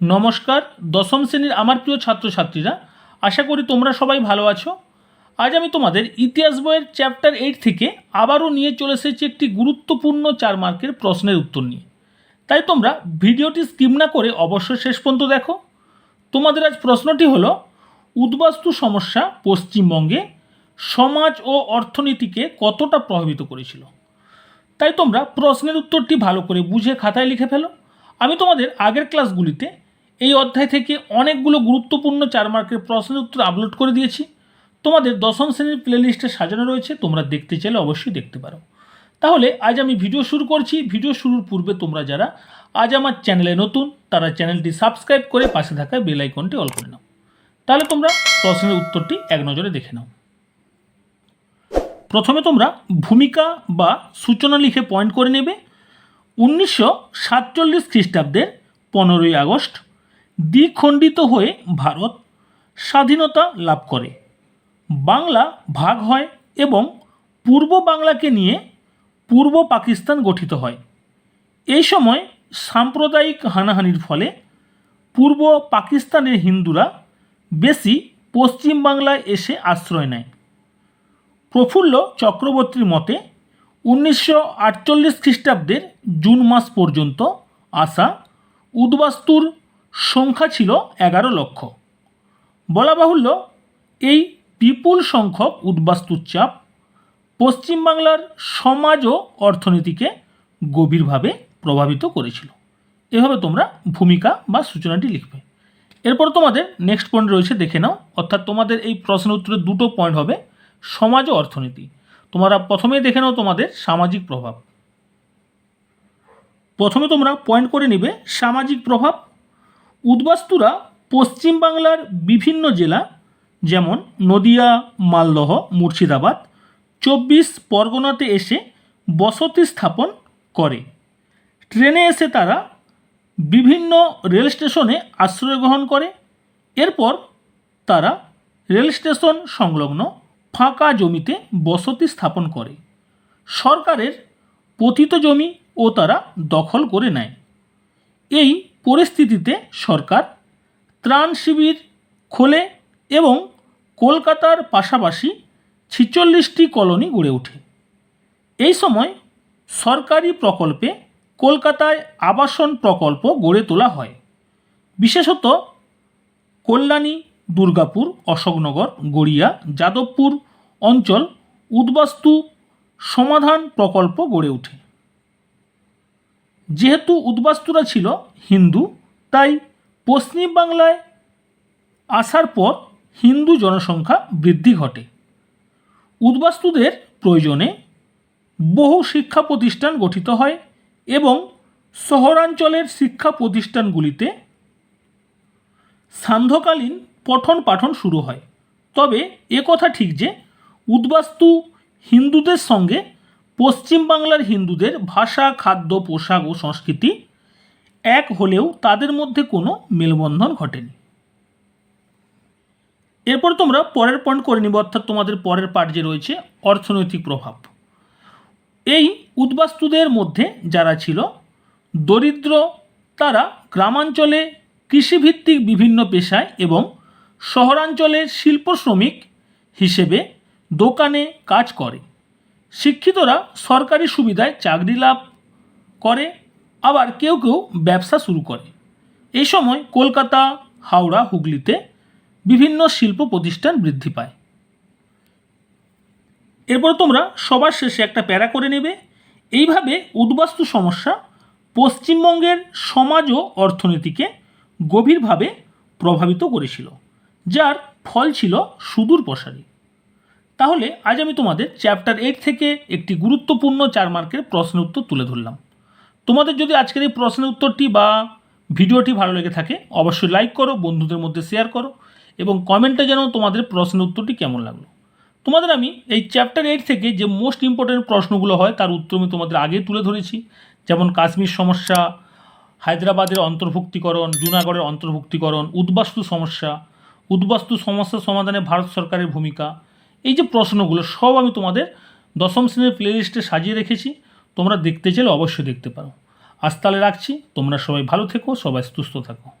নমস্কার, দশম শ্রেণির আমার প্রিয় ছাত্রছাত্রীরা, আশা করি তোমরা সবাই ভালো আছো। আজ আমি তোমাদের ইতিহাস বইয়ের চ্যাপ্টার এইট থেকে আবারও নিয়ে চলে এসেছি একটি গুরুত্বপূর্ণ চার মার্কের প্রশ্নের উত্তর নিয়ে। তাই তোমরা ভিডিওটি স্কিপ না করে অবশ্যই শেষ পর্যন্ত দেখো। তোমাদের আজ প্রশ্নটি হল, উদ্বাস্তু সমস্যা পশ্চিমবঙ্গে সমাজ ও অর্থনীতিকে কতটা প্রভাবিত করেছিল? তাই তোমরা প্রশ্নের উত্তরটি ভালো করে বুঝে খাতায় লিখে ফেলো। আমি তোমাদের আগের ক্লাসগুলিতে এই অধ্যায় থেকে অনেকগুলো গুরুত্বপূর্ণ চার মার্কের প্রশ্নের উত্তর আপলোড করে দিয়েছি। তোমাদের দশম শ্রেণির প্লেলিস্টে সাজানো রয়েছে, তোমরা দেখতে চাইলে অবশ্যই দেখতে পারো। তাহলে আজ আমি ভিডিও শুরু করছি। ভিডিও শুরুর পূর্বে তোমরা যারা আজ আমার চ্যানেলে নতুন, তারা চ্যানেলটি সাবস্ক্রাইব করে পাশে থাকা বেল আইকনটি অল করে নাও। তাহলে তোমরা প্রশ্নের উত্তরটি এক নজরে দেখে নাও। প্রথমে তোমরা ভূমিকা বা সূচনা লিখে পয়েন্ট করে নেবে। উনিশশো সাতচল্লিশ খ্রিস্টাব্দের পনেরোই আগস্ট দ্বিখণ্ডিত হয়ে ভারত স্বাধীনতা লাভ করে। বাংলা ভাগ হয় এবং পূর্ব বাংলাকে নিয়ে পূর্ব পাকিস্তান গঠিত হয়। এই সময় সাম্প্রদায়িক হানাহানির ফলে পূর্ব পাকিস্তানের হিন্দুরা বেশি পশ্চিম বাংলায় এসে আশ্রয় নেয়। প্রফুল্ল চক্রবর্তীর মতে, উনিশশো আটচল্লিশ খ্রিস্টাব্দের জুন মাস পর্যন্ত আসা উদ্বাস্তুর সংখ্যা ছিল এগারো লক্ষ। বলা বাহুল্য, এই বিপুল সংখ্যক উদ্বাস্তুর চাপ পশ্চিমবাংলার সমাজ ও অর্থনীতিকে গভীরভাবে প্রভাবিত করেছিল। এভাবে তোমরা ভূমিকা বা সূচনাটি লিখবে। এরপর তোমাদের নেক্সট পয়েন্ট রয়েছে, দেখে নাও। অর্থাৎ তোমাদের এই প্রশ্ন উত্তরের দুটো পয়েন্ট হবে, সমাজ ও অর্থনীতি। তোমরা প্রথমেই দেখে নাও তোমাদের সামাজিক প্রভাব। প্রথমে তোমরা পয়েন্ট করে নিবে সামাজিক প্রভাব উদ্বাস্তুরা পশ্চিমবাংলার বিভিন্ন জেলা, যেমন নদিয়া, মালদহ, মুর্শিদাবাদ, চব্বিশ পরগনাতে এসে বসতি স্থাপন করে। ট্রেনে এসে তারা বিভিন্ন রেল স্টেশনে আশ্রয় গ্রহণ করে। এরপর তারা রেল স্টেশন সংলগ্ন ফাঁকা জমিতে বসতি স্থাপন করে। সরকারের পতিত জমি ও তারা দখল করে নেয়। এই পরিস্থিতিতে সরকার ত্রাণ শিবির খোলে এবং কলকাতার পাশাপাশি ছিচল্লিশটি কলোনি গড়ে ওঠে। এই সময় সরকারি প্রকল্পে কলকাতায় আবাসন প্রকল্প গড়ে তোলা হয়। বিশেষত কল্যাণী, দুর্গাপুর, অশোকনগর, গড়িয়া, যাদবপুর অঞ্চল উদ্বাস্তু সমাধান প্রকল্প গড়ে ওঠে। যেহেতু উদ্বাস্তুরা ছিল হিন্দু, তাই পশ্চিম বাংলায় আসার পর হিন্দু জনসংখ্যা বৃদ্ধি ঘটে। উদ্বাস্তুদের প্রয়োজনে বহু শিক্ষা প্রতিষ্ঠান গঠিত হয় এবং শহরাঞ্চলের শিক্ষা প্রতিষ্ঠানগুলিতে সান্ধ্যকালীন পঠন পাঠন শুরু হয়। তবে এ কথা ঠিক যে উদ্বাস্তু হিন্দুদের সঙ্গে পশ্চিমবাংলার হিন্দুদের ভাষা, খাদ্য, পোশাক ও সংস্কৃতি এক হলেও তাদের মধ্যে কোনো মেলবন্ধন ঘটেনি। এরপর তোমরা পরের পয়েন্ট করে নিব, অর্থাৎ তোমাদের পরের পার্ট যে রয়েছে, অর্থনৈতিক প্রভাব। এই উদ্বাস্তুদের মধ্যে যারা ছিল, দরিদ্র, তারা গ্রামাঞ্চলে কৃষিভিত্তিক বিভিন্ন পেশায় এবং শহরাঞ্চলে শিল্প শ্রমিক হিসেবে দোকানে কাজ করে। শিক্ষিতরা সরকারি সুবিধায় চাকরি লাভ করে, আবার কেউ কেউ ব্যবসা শুরু করে। এই সময় কলকাতা, হাওড়া, হুগলিতে বিভিন্ন শিল্প প্রতিষ্ঠান বৃদ্ধি পায়। এরপর তোমরা সবার শেষে একটা প্যারা করে নেবে। এইভাবে উদ্বাস্তু সমস্যা পশ্চিমবঙ্গের সমাজ ও অর্থনীতিকে গভীরভাবে প্রভাবিত করেছিল, যার ফল ছিল সুদূর প্রসারী তাহলে আজ আমি তোমাদের চ্যাপ্টার এইট থেকে একটি গুরুত্বপূর্ণ চার মার্কের প্রশ্নের উত্তর তুলে ধরলাম। তোমাদের যদি আজকের এই প্রশ্নের উত্তরটি বা ভিডিওটি ভালো লেগে থাকে, অবশ্যই লাইক করো, বন্ধুদের মধ্যে শেয়ার করো এবং কমেন্টে যেন তোমাদের প্রশ্নের উত্তরটি কেমন লাগল। তোমাদের আমি এই চ্যাপ্টার এইট থেকে যে মোস্ট ইম্পর্টেন্ট প্রশ্নগুলো হয়, তার উত্তর আমি তোমাদের আগে তুলে ধরেছি। যেমন কাশ্মীর সমস্যা, হায়দ্রাবাদের অন্তর্ভুক্তিকরণ, জুনাগড়ের অন্তর্ভুক্তিকরণ, উদ্বাস্তু সমস্যা উদ্বাস্তু সমস্যা সমাধানে ভারত সরকারের ভূমিকা এই যে প্রশ্নগুলো, সব আমি তোমাদের দশম শ্রেণির প্লেলিস্টে সাজিয়ে রেখেছি। তোমরা দেখতে চাইলে অবশ্যই দেখতে পারো। আজ তাহলে রাখছি। তোমরা সবাই ভালো থেকো, সবাই সুস্থ থাকো।